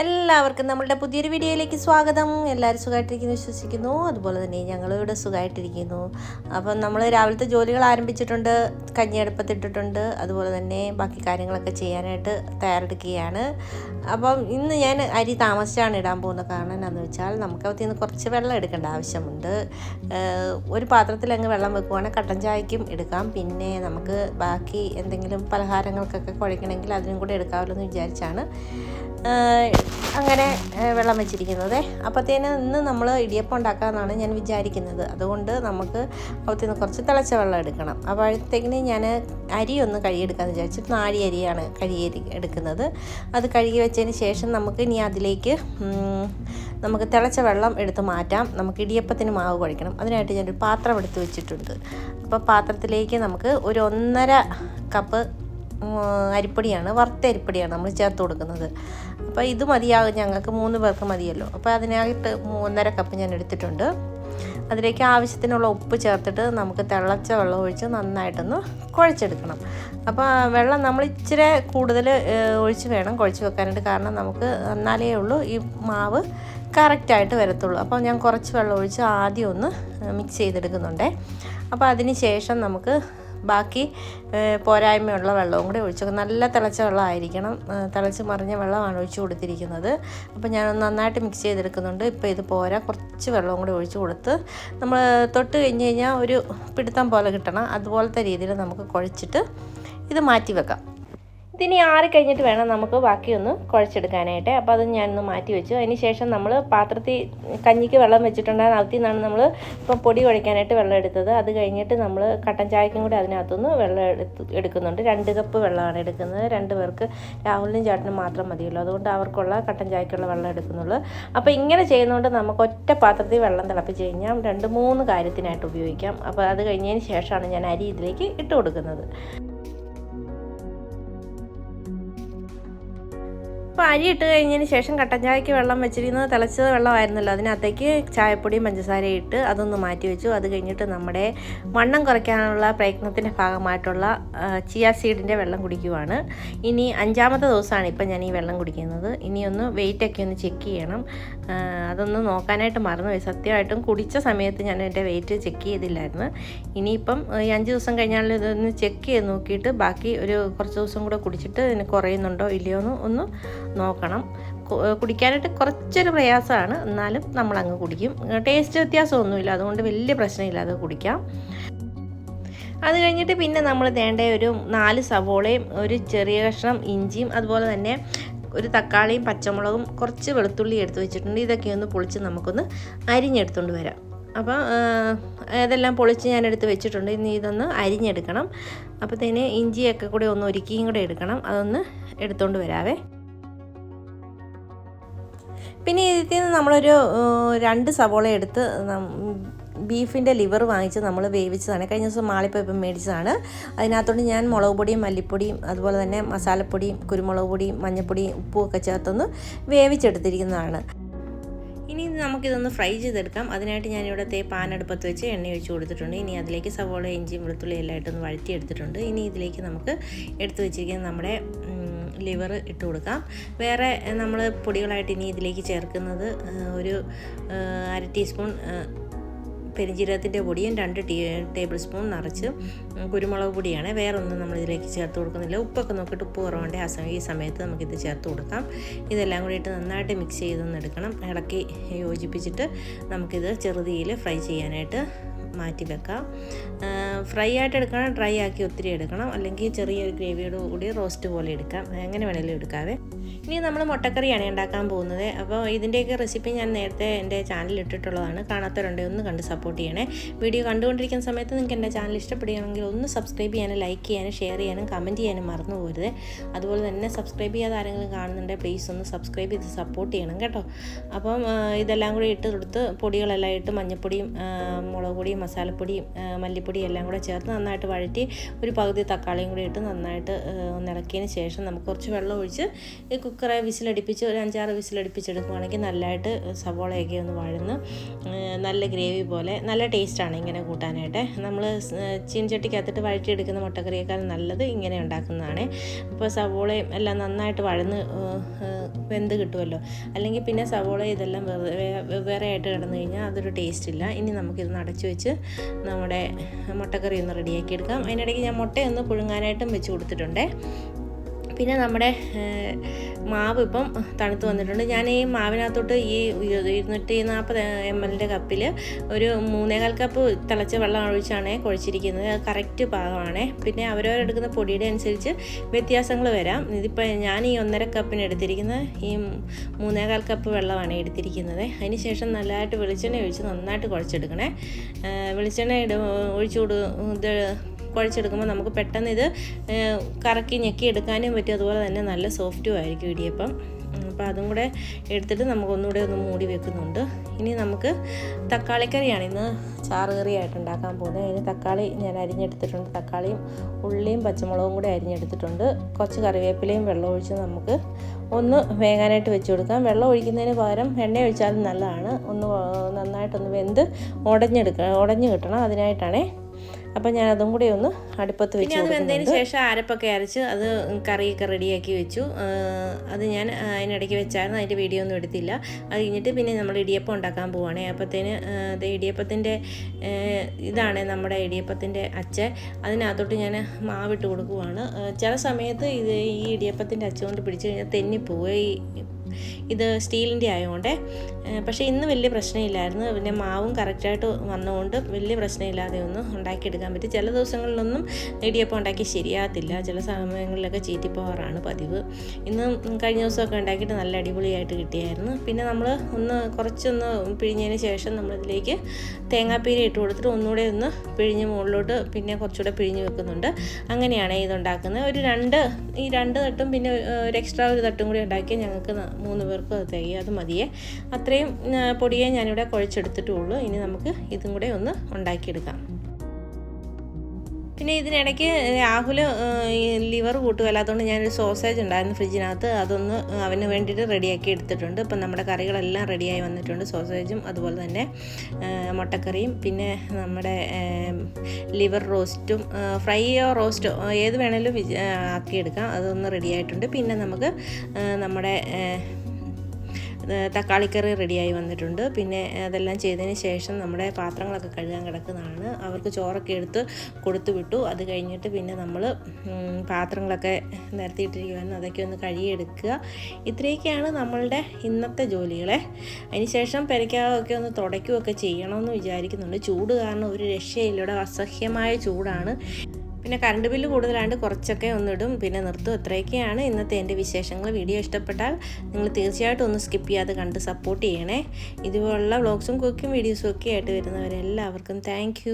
എല്ലാവർക്കും നമ്മളുടെ പുതിയൊരു വീഡിയോയിലേക്ക് സ്വാഗതം. എല്ലാവരും സുഖമായിട്ടിരിക്കുന്നു വിശ്വസിക്കുന്നു. അതുപോലെ തന്നെ ഞങ്ങളിവിടെ സുഖമായിട്ടിരിക്കുന്നു. അപ്പം നമ്മൾ രാവിലത്തെ ജോലികൾ ആരംഭിച്ചിട്ടുണ്ട് കഞ്ഞി അടുപ്പത്തിട്ടിട്ടുണ്ട് അതുപോലെ തന്നെ ബാക്കി കാര്യങ്ങളൊക്കെ ചെയ്യാനായിട്ട് തയ്യാറെടുക്കുകയാണ്. അപ്പം ഇന്ന് ഞാൻ അരി താമസിച്ചാണ് ഇടാൻ പോകുന്ന കാരണം എന്താണെന്ന് വെച്ചാൽ നമുക്ക് അതിൽ നിന്ന് കുറച്ച് വെള്ളം എടുക്കേണ്ട ആവശ്യമുണ്ട്. ഒരു പാത്രത്തിൽ അങ്ങ് വെള്ളം വെക്കുവാണെങ്കിൽ കട്ടൻ ചായക്കും എടുക്കാം. പിന്നെ നമുക്ക് ബാക്കി എന്തെങ്കിലും പലഹാരങ്ങൾക്കൊക്കെ കുഴക്കണമെങ്കിൽ അതിനും കൂടെ എടുക്കാമല്ലോ എന്ന് വിചാരിച്ചാണ്. അങ്ങനെ വെള്ളം വെച്ചിരിക്കുന്നത്. അപ്പോഴത്തേന് ഇന്ന് നമ്മൾ ഇടിയപ്പം ഉണ്ടാക്കാമെന്നാണ് ഞാൻ വിചാരിക്കുന്നത്. അതുകൊണ്ട് നമുക്ക് അകത്തു കുറച്ച് തിളച്ച വെള്ളം എടുക്കണം. അപ്പോഴത്തേക്കിന് ഞാൻ അരി ഒന്ന് കഴുകിയെടുക്കാമെന്ന് വിചാരിച്ചു നാഴി അരിയാണ് കഴുകി എടുക്കുന്നത്. അത് കഴുകി വെച്ചതിന് ശേഷം നമുക്ക് ഇനി അതിലേക്ക് നമുക്ക് തിളച്ച വെള്ളം എടുത്ത് മാറ്റാം. നമുക്ക് ഇടിയപ്പത്തിന് മാവ് കുഴക്കണം. അതിനായിട്ട് ഞാനൊരു പാത്രം എടുത്ത് വെച്ചിട്ടുണ്ട്. അപ്പോൾ പാത്രത്തിലേക്ക് നമുക്ക് ഒരു ഒന്നര കപ്പ് അരിപ്പൊടിയാണ് വറുത്ത അരിപ്പൊടിയാണ് നമ്മൾ ചേർത്ത് കൊടുക്കുന്നത്. അപ്പോൾ ഇത് മതിയാകും ഞങ്ങൾക്ക് മൂന്ന് പേർക്ക് മതിയല്ലോ. അപ്പോൾ അതിനായിട്ട് മൂന്നര കപ്പ് ഞാൻ എടുത്തിട്ടുണ്ട്. അതിലേക്ക് ആവശ്യത്തിനുള്ള ഉപ്പ് ചേർത്തിട്ട് നമുക്ക് തിളച്ച വെള്ളം ഒഴിച്ച് നന്നായിട്ടൊന്ന് കുഴച്ചെടുക്കണം. അപ്പോൾ വെള്ളം നമ്മൾ ഇച്ചിരി കൂടുതൽ ഒഴിച്ച് വേണം കുഴച്ച് വെക്കാനായിട്ട്. കാരണം നമുക്ക് എന്നാലേ ഉള്ളൂ ഈ മാവ് കറക്റ്റായിട്ട് വരത്തുള്ളൂ. അപ്പോൾ ഞാൻ കുറച്ച് വെള്ളം ഒഴിച്ച് ആദ്യം ഒന്ന് മിക്സ് ചെയ്തെടുക്കുന്നുണ്ടേ. അപ്പോൾ അതിന് ശേഷം നമുക്ക് ബാക്കി പോരായ്മയുള്ള വെള്ളവും കൂടി ഒഴിച്ചു നല്ല തിളച്ച വെള്ളമായിരിക്കണം. തിളച്ച് മറിഞ്ഞ വെള്ളമാണ് ഒഴിച്ചു കൊടുത്തിരിക്കുന്നത്. അപ്പോൾ ഞാൻ നന്നായിട്ട് മിക്സ് ചെയ്തെടുക്കുന്നുണ്ട്. ഇപ്പോൾ ഇത് പോരാ. കുറച്ച് വെള്ളവും കൂടി ഒഴിച്ചു കൊടുത്ത് നമ്മൾ തൊട്ട് കഴിഞ്ഞ് കഴിഞ്ഞാൽ ഒരു പിടുത്തം പോലെ കിട്ടണം. അതുപോലത്തെ രീതിയിൽ നമുക്ക് കുഴച്ചിട്ട് ഇത് മാറ്റി വെക്കാം. ഇതിനി ആറി കഴിഞ്ഞിട്ട് വേണം നമുക്ക് ബാക്കിയൊന്ന് കുഴച്ചെടുക്കാനായിട്ട്. അപ്പോൾ അത് ഞാനൊന്ന് മാറ്റി വെച്ചു. അതിന് ശേഷം നമ്മൾ പാത്രത്തിൽ കഞ്ഞിക്ക് വെള്ളം വെച്ചിട്ടുണ്ടായിരുന്നു അതിൽ നിന്നാണ് നമ്മൾ ഇപ്പോൾ പൊടി കുഴയ്ക്കാനായിട്ട് വെള്ളം എടുത്തത്. അത് കഴിഞ്ഞിട്ട് നമ്മൾ കട്ടൻ ചായക്കും കൂടി അതിനകത്തുനിന്ന് വെള്ളം എടുത്ത് എടുക്കുന്നുണ്ട്. രണ്ട് കപ്പ് വെള്ളമാണ് എടുക്കുന്നത്. രണ്ട് പേർക്ക് രാഹുലിനും ചേട്ടനും മാത്രം മതിയല്ലോ അതുകൊണ്ട് അവർക്കുള്ള കട്ടൻ ചായക്കുള്ള വെള്ളം എടുക്കുന്നുള്ളൂ. അപ്പോൾ ഇങ്ങനെ ചെയ്യുന്നതുകൊണ്ട് നമുക്ക് ഒറ്റ പാത്രത്തിൽ വെള്ളം തിളപ്പിച്ച് കഴിഞ്ഞാൽ രണ്ട് മൂന്ന് കാര്യത്തിനായിട്ട് ഉപയോഗിക്കാം. അപ്പോൾ അത് കഴിഞ്ഞതിന് ശേഷമാണ് ഞാൻ അരി ഇതിലേക്ക് ഇട്ട് കൊടുക്കുന്നത്. അപ്പോൾ അരി ഇട്ട് കഴിഞ്ഞതിന് ശേഷം കട്ടൻ ചായക്ക് വെള്ളം വെച്ചിരുന്നത് തിളച്ചത് വെള്ളമായിരുന്നല്ലോ. അതിനകത്തേക്ക് ചായപ്പൊടിയും പഞ്ചസാരയും ഇട്ട് അതൊന്ന് മാറ്റി വെച്ചു. അത് കഴിഞ്ഞിട്ട് നമ്മുടെ വണ്ണം കുറയ്ക്കാനുള്ള പ്രയത്നത്തിന്റെ ഭാഗമായിട്ടുള്ള ചിയ സീഡിന്റെ വെള്ളം കുടിക്കുവാണ്. ഇനി അഞ്ചാമത്തെ ദിവസമാണ് ഇപ്പം ഞാൻ ഈ വെള്ളം കുടിക്കുന്നത്. ഇനി ഒന്ന് വെയിറ്റൊക്കെ ഒന്ന് ചെക്ക് ചെയ്യണം. അതൊന്ന് നോക്കാനായിട്ട് മറന്നുപോയി. സത്യമായിട്ടും കുടിച്ച സമയത്ത് ഞാൻ എന്റെ വെയിറ്റ് ചെക്ക് ചെയ്തില്ലായിരുന്നു. ഇനിയിപ്പം ഈ അഞ്ച് ദിവസം കഴിഞ്ഞാൽ ഇതൊന്ന് ചെക്ക് ചെയ്ത് നോക്കിയിട്ട് ബാക്കി ഒരു കുറച്ച് ദിവസം കൂടെ കുടിച്ചിട്ട് ഇതിന് കുറയുന്നുണ്ടോ ഇല്ലയോ എന്ന് ഒന്ന് നോക്കണം. കുടിക്കാനായിട്ട് കുറച്ചൊരു പ്രയാസമാണ്. എന്നാലും നമ്മളങ്ങ് കുടിക്കും. ടേസ്റ്റ് വ്യത്യാസമൊന്നുമില്ല. അതുകൊണ്ട് വലിയ പ്രശ്നമില്ലാതെ കുടിക്കാം. അത് കഴിഞ്ഞിട്ട് പിന്നെ നമ്മൾ വേണ്ട ഒരു നാല് സവോളയും ഒരു ചെറിയ കഷ്ണം ഇഞ്ചിയും അതുപോലെ തന്നെ ഒരു തക്കാളിയും പച്ചമുളകും കുറച്ച് വെളുത്തുള്ളി എടുത്ത് വെച്ചിട്ടുണ്ട്. ഇതൊക്കെ ഒന്ന് പൊളിച്ച് നമുക്കൊന്ന് അരിഞ്ഞെടുത്തുകൊണ്ട് വരാം. അപ്പോൾ ഇതെല്ലാം പൊളിച്ച് ഞാൻ എടുത്ത് വെച്ചിട്ടുണ്ട്. ഇനി ഇതൊന്ന് അരിഞ്ഞെടുക്കണം. അപ്പോഴത്തേന് ഇഞ്ചിയൊക്കെ കൂടി ഒന്ന് ഒരുക്കിയും കൂടെ എടുക്കണം. അതൊന്ന് എടുത്തുകൊണ്ട് വരാവേ. പിന്നെ ഇതിൽ നിന്ന് നമ്മളൊരു രണ്ട് സവോള എടുത്ത് ബീഫിന്റെ ലിവർ വാങ്ങിച്ച് നമ്മൾ വേവിച്ചതാണ്. കഴിഞ്ഞ ദിവസം മാളിപ്പയപ്പം മേടിച്ചതാണ്. അതിനകത്തോട്ട് ഞാൻ മുളക് പൊടിയും മല്ലിപ്പൊടിയും അതുപോലെ തന്നെ മസാലപ്പൊടിയും കുരുമുളക് പൊടിയും മഞ്ഞൾപ്പൊടിയും ഉപ്പും ഒക്കെ ചേർത്തൊന്ന് വേവിച്ചെടുത്തിരിക്കുന്നതാണ്. ഇനി നമുക്കിതൊന്ന് ഫ്രൈ ചെയ്തെടുക്കാം. അതിനായിട്ട് ഞാനിവിടെ തേ പാനടുപ്പത്ത് വെച്ച് എണ്ണ ഒഴിച്ച് കൊടുത്തിട്ടുണ്ട്. ഇനി അതിലേക്ക് സവോള ഇഞ്ചിയും വെളുത്തുള്ളി എല്ലാം ഇട്ടൊന്ന് വഴറ്റിയെടുത്തിട്ടുണ്ട്. ഇനി ഇതിലേക്ക് നമുക്ക് എടുത്തു വെച്ചിരിക്കുന്ന നമ്മുടെ ലിവർ ഇട്ട് കൊടുക്കാം. വേറെ നമ്മൾ പൊടികളായിട്ട് ഇനി ഇതിലേക്ക് ചേർക്കുന്നത് ഒരു അര ടീസ്പൂൺ പെരിഞ്ജീരകത്തിന്റെ പൊടിയും രണ്ട് ടീ ടേബിൾ സ്പൂൺ നിറച്ച് കുരുമുളക് പൊടിയാണ്. വേറൊന്നും നമ്മൾ ഇതിലേക്ക് ചേർത്ത് കൊടുക്കുന്നില്ല. ഉപ്പൊക്കെ നോക്കിയിട്ട് ഉപ്പ് കുറവുണ്ട് ആ സമയം ഈ സമയത്ത് നമുക്കിത് ചേർത്ത് കൊടുക്കാം. ഇതെല്ലാം കൂടിയിട്ട് നന്നായിട്ട് മിക്സ് ചെയ്തൊന്ന് എടുക്കണം. ഇളക്കി യോജിപ്പിച്ചിട്ട് നമുക്കിത് ചെറുതീയിൽ ഫ്രൈ ചെയ്യാനായിട്ട് മാറ്റി വെക്കാം. ഫ്രൈ ആയിട്ട് എടുക്കണം ഡ്രൈ ആക്കി ഒത്തിരി എടുക്കണം. അല്ലെങ്കിൽ ചെറിയൊരു ഗ്രേവിയോട് കൂടി റോസ്റ്റ് പോലെ എടുക്കാം. എങ്ങനെ വേണമെങ്കിലും എടുക്കാവേ. ഇനി നമ്മൾ മുട്ടക്കറിയാണ് ഉണ്ടാക്കാൻ പോകുന്നത്. അപ്പോൾ ഇതിന്റെയൊക്കെ റെസിപ്പി ഞാൻ നേരത്തെ എന്റെ ചാനലിൽ ഇട്ടിട്ടുള്ളതാണ്. കാണാത്തവരുണ്ടെങ്കിൽ ഒന്ന് കണ്ട് സപ്പോർട്ട് ചെയ്യണേ. വീഡിയോ കണ്ടുകൊണ്ടിരിക്കുന്ന സമയത്ത് നിങ്ങൾക്ക് എന്റെ ചാനൽ ഇഷ്ടപ്പെടുകയാണെങ്കിൽ ഒന്ന് സബ്സ്ക്രൈബ് ചെയ്യാനും ലൈക്ക് ചെയ്യാനും ഷെയർ ചെയ്യാനും കമന്റ് ചെയ്യാനും മറന്നു പോരുത്. അതുപോലെ തന്നെ സബ്സ്ക്രൈബ് ചെയ്യാതെ ആരെങ്കിലും കാണുന്നുണ്ടെങ്കിൽ പ്ലീസ് ഒന്ന് സബ്സ്ക്രൈബ് ചെയ്ത് സപ്പോർട്ട് ചെയ്യണം കേട്ടോ. അപ്പം ഇതെല്ലാം കൂടി ഇട്ട് കൊടുത്ത് പൊടികളെല്ലാം ഇട്ട് മഞ്ഞൾപ്പൊടിയും മുളക് പൊടിയും മസാലപ്പൊടിയും മല്ലിപ്പൊടിയും എല്ലാം കൂടെ ചേർത്ത് നന്നായിട്ട് വഴറ്റി ഒരു പകുതി തക്കാളിയും കൂടി ഇട്ട് നന്നായിട്ട് ആ, ഒന്ന് ഇളക്കിയതിന് ശേഷം നമുക്ക് കുറച്ച് വെള്ളം ഒഴിച്ച് കുക്കറെ വിസിലടിപ്പിച്ച് ഒരു അഞ്ചാറ് വിസിലടിപ്പിച്ചെടുക്കുവാണെങ്കിൽ നല്ലതായിട്ട് സവോളയൊക്കെ ഒന്ന് വഴന്ന് നല്ല ഗ്രേവി പോലെ നല്ല ടേസ്റ്റാണ് ഇങ്ങനെ കൂട്ടാനായിട്ട്. നമ്മൾ ചീൻചട്ടിക്കകത്തിട്ട് വഴറ്റിയെടുക്കുന്ന മുട്ടക്കറിയേക്കാൾ നല്ലത് ഇങ്ങനെ ഉണ്ടാക്കുന്നതാണ്. അപ്പോൾ സവോളയും എല്ലാം നന്നായിട്ട് വഴന്ന് വെന്ത് കിട്ടുമല്ലോ അല്ലെങ്കിൽ പിന്നെ സവോള ഇതെല്ലാം വെവ്വേ- വെവ്വേറെ ആയിട്ട് കിടന്നു കഴിഞ്ഞാൽ അതൊരു ടേസ്റ്റ് ഇല്ല ഇനി നമുക്കിത് അടച്ചു വെച്ച് നമ്മുടെ മുട്ടക്കറി ഒന്ന് റെഡിയാക്കി എടുക്കാം അതിനിടയ്ക്ക് ഞാൻ മുട്ടയൊന്ന് പുഴുങ്ങാനായിട്ടും വെച്ച് കൊടുത്തിട്ടുണ്ടേ. പിന്നെ നമ്മുടെ മാവ് ഇപ്പം തണുത്ത് വന്നിട്ടുണ്ട്. ഞാൻ ഈ മാവിനകത്തോട്ട് ഈ ഇരുന്നൂറ്റി നാൽപ്പത് എം എല്ലിന്റെ കപ്പിൽ ഒരു മൂന്നേകാൽ കപ്പ് തിളച്ച വെള്ളം ഒഴിച്ചാണ് കുഴച്ചിരിക്കുന്നത്. കറക്റ്റ് പാകമാണ്. പിന്നെ അവരവരെടുക്കുന്ന പൊടിയുടെ അനുസരിച്ച് വ്യത്യാസങ്ങൾ വരാം. ഇതിപ്പോൾ ഞാൻ ഈ ഒന്നര കപ്പിന് എടുത്തിരിക്കുന്നത് ഈ മൂന്നേകാൽ കപ്പ് വെള്ളമാണ് എടുത്തിരിക്കുന്നത്. അതിന് ശേഷം നല്ലതായിട്ട് വെളിച്ചെണ്ണ ഒഴിച്ച് നന്നായിട്ട് കുഴച്ചെടുക്കണേ. വെളിച്ചെണ്ണ ഇട ഒഴിച്ചു കൊടു കുഴച്ചെടുക്കുമ്പോൾ നമുക്ക് പെട്ടെന്ന് ഇത് കറക്കി ഞെക്കി എടുക്കാനും പറ്റും. അതുപോലെ തന്നെ നല്ല സോഫ്റ്റും ആയിരിക്കും ഇടിയപ്പം. അപ്പോൾ അതും കൂടെ എടുത്തിട്ട് നമുക്ക് ഒന്നുകൂടെ ഒന്ന് മൂടി വെക്കുന്നുണ്ട്. ഇനി നമുക്ക് തക്കാളിക്കറിയാണ് ഇന്ന് ചാറ് കറിയായിട്ട് ഉണ്ടാക്കാൻ പോകുന്നത്. അതിന് തക്കാളി ഞാൻ അരിഞ്ഞെടുത്തിട്ടുണ്ട്. തക്കാളിയും ഉള്ളിയും പച്ചമുളകും കൂടി അരിഞ്ഞെടുത്തിട്ടുണ്ട്. കുറച്ച് കറിവേപ്പിലയും വെള്ളം ഒഴിച്ച് നമുക്ക് ഒന്ന് വേകാനായിട്ട് വെച്ച് കൊടുക്കാം. വെള്ളം ഒഴിക്കുന്നതിന് പകരം എണ്ണ ഒഴിച്ചാലും നല്ലതാണ്. ഒന്ന് നന്നായിട്ടൊന്ന് വെന്ത് ഉടഞ്ഞെടുക്കുക ഉടഞ്ഞ് കിട്ടണം. അതിനായിട്ടാണേ അപ്പം ഞാൻ അതും കൂടി ഒന്ന് അടുപ്പത്ത് വെച്ച് അത് വെന്തതിന് ശേഷം അരപ്പൊക്കെ അരച്ച് അത് കറിയൊക്കെ റെഡിയാക്കി വെച്ചു. അത് ഞാൻ അതിനിടയ്ക്ക് വെച്ചായിരുന്നു അതിന്റെ വീഡിയോ ഒന്നും എടുത്തില്ല. അത് കഴിഞ്ഞിട്ട് പിന്നെ നമ്മൾ ഇടിയപ്പം ഉണ്ടാക്കാൻ പോവുകയാണേ അപ്പത്തേന് അത് ഇടിയപ്പത്തിന്റെ ഇതാണ് നമ്മുടെ ഇടിയപ്പത്തിന്റെ അച്ച അതിനകത്തോട്ട് ഞാൻ മാവിട്ട് കൊടുക്കുവാണ്. ചില സമയത്ത് ഇത് ഈ ഇടിയപ്പത്തിന്റെ അച്ച കൊണ്ട് പിടിച്ചു കഴിഞ്ഞാൽ തെന്നിപ്പോവുക ഈ ഇത് സ്റ്റീലിന്റെ ആയതുകൊണ്ട്. പക്ഷേ ഇന്ന് വലിയ പ്രശ്നമില്ലായിരുന്നു. പിന്നെ മാവും കറക്റ്റായിട്ട് വന്നതുകൊണ്ട് വലിയ പ്രശ്നമില്ലാതെ ഒന്നും ഉണ്ടാക്കിയെടുക്കാൻ പറ്റി. ചില ദിവസങ്ങളിലൊന്നും ഇടിയപ്പം ഉണ്ടാക്കി ശരിയാകത്തില്ല. ചില സമയങ്ങളിലൊക്കെ ചീറ്റിപ്പോവാറാണ് പതിവ്. ഇന്ന് കഴിഞ്ഞ ദിവസമൊക്കെ ഉണ്ടാക്കിയിട്ട് നല്ല അടിപൊളിയായിട്ട് കിട്ടിയായിരുന്നു. പിന്നെ നമ്മൾ ഒന്ന് കുറച്ചൊന്ന് പിഴിഞ്ഞതിന് ശേഷം നമ്മളിതിലേക്ക് തേങ്ങാപ്പീര ഇട്ട് കൊടുത്തിട്ട് ഒന്നുകൂടെ ഒന്ന് പിഴിഞ്ഞ് മുകളിലോട്ട് പിന്നെ കുറച്ചുകൂടെ പിഴിഞ്ഞ് വെക്കുന്നുണ്ട്. അങ്ങനെയാണ് ഇതുണ്ടാക്കുന്നത് ഒരു രണ്ട് ഈ രണ്ട് തട്ടും പിന്നെ ഒരു എക്സ്ട്രാ ഒരു തട്ടും കൂടി ഉണ്ടാക്കിയാൽ ഞങ്ങൾക്ക് മൂന്ന് പേർക്ക് അത് തികയും അത് മതിയേ. അത്രയും പൊടിയെ ഞാനിവിടെ കുഴച്ചെടുത്തിട്ടുള്ളൂ. ഇനി നമുക്ക് ഇതും കൂടെ ഒന്ന് ഉണ്ടാക്കിയെടുക്കാം. പിന്നെ ഇതിനിടയ്ക്ക് രാഹുൽ ലിവർ കൂട്ടുകയല്ല. അതുകൊണ്ട് ഞാനൊരു സോസേജ് ഉണ്ടായിരുന്നു ഫ്രിഡ്ജിനകത്ത്. അതൊന്ന് അവന് വേണ്ടിയിട്ട് റെഡിയാക്കി എടുത്തിട്ടുണ്ട്. ഇപ്പം നമ്മുടെ കറികളെല്ലാം റെഡിയായി വന്നിട്ടുണ്ട്. സോസേജും അതുപോലെ തന്നെ മുട്ടക്കറിയും. പിന്നെ നമ്മുടെ ലിവർ റോസ്റ്റും ഫ്രൈയോ റോസ്റ്റോ ഏത് വേണേലും ആക്കിയെടുക്കാം. അതൊന്ന് റെഡിയായിട്ടുണ്ട്. പിന്നെ നമുക്ക് നമ്മുടെ തക്കാളിക്കറി റെഡിയായി വന്നിട്ടുണ്ട്. പിന്നെ അതെല്ലാം ചെയ്തതിന് ശേഷം നമ്മുടെ പാത്രങ്ങളൊക്കെ കഴുകാൻ കിടക്കുന്നതാണ്. അവർക്ക് ചോറൊക്കെ എടുത്ത് കൊടുത്തു വിട്ടു. അത് കഴിഞ്ഞിട്ട് പിന്നെ നമ്മൾ പാത്രങ്ങളൊക്കെ നിരത്തിയിട്ടിരിക്കുവായിരുന്നു. അതൊക്കെ ഒന്ന് കഴുകിയെടുക്കുക. ഇത്രയൊക്കെയാണ് നമ്മളുടെ ഇന്നത്തെ ജോലികളെ. അതിനുശേഷം പെരയ്ക്കാവൊക്കെ ഒന്ന് തുടയ്ക്കുകയൊക്കെ ചെയ്യണമെന്ന് വിചാരിക്കുന്നുണ്ട്. ചൂട് കാരണം ഒരു രക്ഷയില്ല. അസഹ്യമായ ചൂടാണ്. പിന്നെ കറണ്ട് ബില്ല് കൂടുതലാണ്ട് കുറച്ചൊക്കെ ഒന്നിടും. പിന്നെ നിർത്തും ഇത്രയൊക്കെയാണ് ഇന്നത്തെ എന്റെ വിശേഷങ്ങൾ. വീഡിയോ ഇഷ്ടപ്പെട്ടാൽ നിങ്ങൾ തീർച്ചയായിട്ടും ഒന്ന് സ്കിപ്പ് ചെയ്യാതെ കണ്ട് സപ്പോർട്ട് ചെയ്യണേ. ഇതുപോലുള്ള വ്ളോഗ്സും കുക്കിംഗ് വീഡിയോസും ഒക്കെ ആയിട്ട് വരുന്നവരെല്ലാവർക്കും താങ്ക്